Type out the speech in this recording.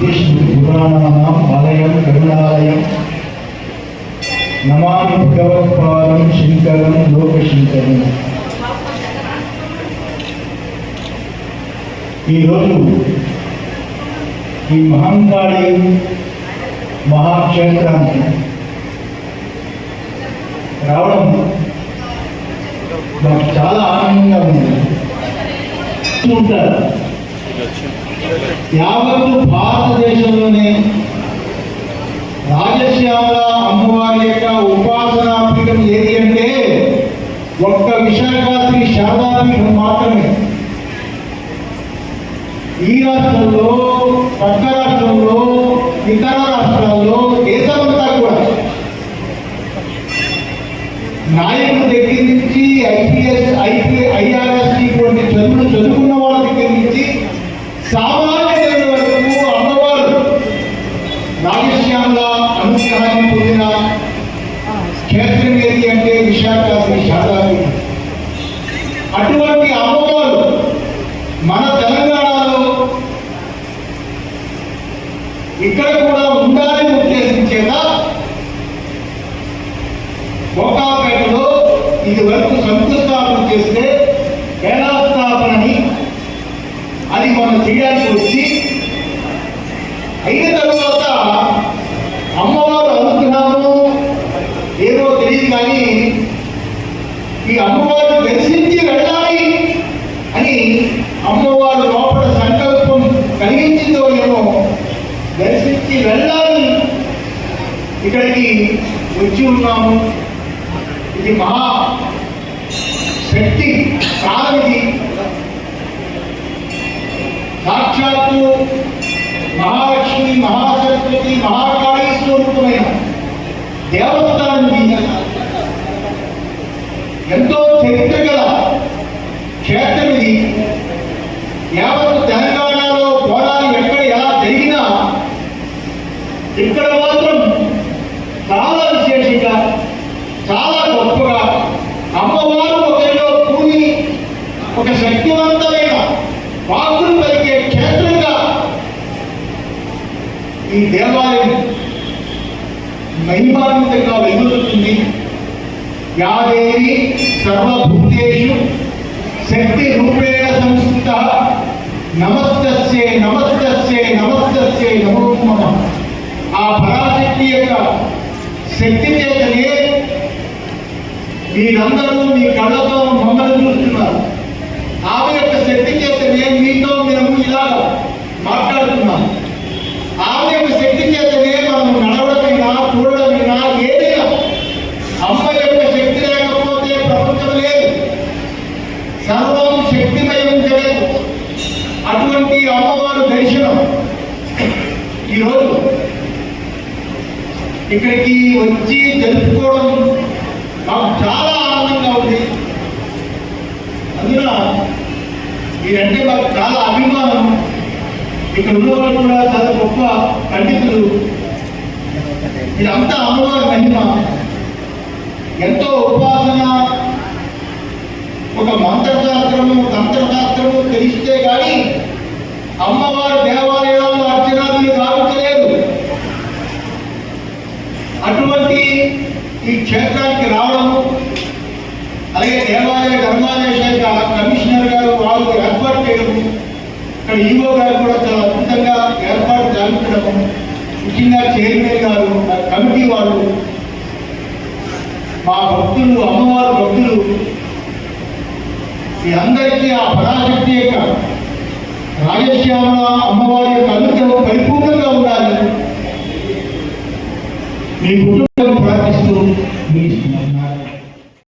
విష్ణు ఆలయం కరుణాలయం నమామి భగవత్పాదం శంకరం లోకశంకరం ఈరోజు ఈ మహంకాళి మహాక్షేత్రానికి రావడం నాకు చాలా ఆనందంగా ఉంది ఉంటారు యావత్తు భారతదేశంలోనే రాజశ్యామల అమ్మవారి యొక్క ఉపాసనా పీఠం ఏది అంటే ఒక్క విశాఖాద్రి శారదాపీఠం మాత్రమే. ఈ రాష్ట్రంలో పక్క రాష్ట్రంలో ఇతర ఇది వరకు శంకుస్థాపన చేస్తే వేలాస్థాపనని అది మనం చేయాల్సి వచ్చి అయిన తర్వాత అమ్మవారు అనుగ్రహము ఏదో తెలియదు కానీ ఈ అమ్మవారు దర్శించి వెళ్ళాలి అని అమ్మవారు లోపల సంకల్పం కలిగించిందో ఏమో దర్శించి వెళ్ళాలి. ఇక్కడికి వచ్చి ఉన్నాము. ఇది మహా శక్తి కాలం సాక్షాత్తు మహాలక్ష్మి మహాసరస్వతి మహాకాళీ స్వరూపమైన దేవస్థానం ఎంతో చరిత్ర గల క్షేత్రం ఇది యావత్ తెలంగాణలో పోరాలు ఎక్కడ ఎలా జరిగినా ఇక్కడ మాత్రం చాలా విశేషంగా చాలా గొప్పగా అమ్మవారు ఒకరిలో కూని ఒక శక్తివంతమైన వాకులు కలిగే క్షేత్రంగా ఈ దేవాలయం మహిమాన్వితంగా వెలుగుతుంది. యాదేవి సర్వభూతేషు శక్తి రూపేణ సంస్కృత నమస్తస్యే నమస్తస్యే నమస్తస్యే నమో. ఆ పరాశక్తి యొక్క శక్తి చేతనే మీరందరూ ఈరోజు ఇక్కడికి వచ్చి జరుపుకోవడం మాకు చాలా ఆనందంగా ఉంది. అందున మీరంటే మాకు చాలా అభిమానం. ఇక్కడ ఉన్న వాళ్ళు కూడా చాలా గొప్ప పండితులు. ఇదంతా అమ్మవారి మహిమ. ఎంతో ఉపాసన. ఒక మంత్రశాస్త్రము తంత్రశాస్త్రము తెలిస్తే కానీ అమ్మవారు దేవ అటువంటి ఈ క్షేత్రానికి రావడము అలాగే దేవాలయ ధర్మాలయ శాఖ కమిషనర్ గారు వాళ్ళు ఏర్పాటు చేయడము ఇక్కడ ఈవో గారు కూడా చాలా అద్భుతంగా ఏర్పాటు జరుపుకోవడము ముఖ్యంగా చైర్మన్ గారు కమిటీ వాళ్ళు మా భక్తులు అమ్మవారి భక్తులు మీ అందరికీ ఆ పరాశక్తి యొక్క రాజశ్యామల అమ్మవారి యొక్క అనుగ్రహం పరిపూర్ణంగా ఉండాలి Recuperando para a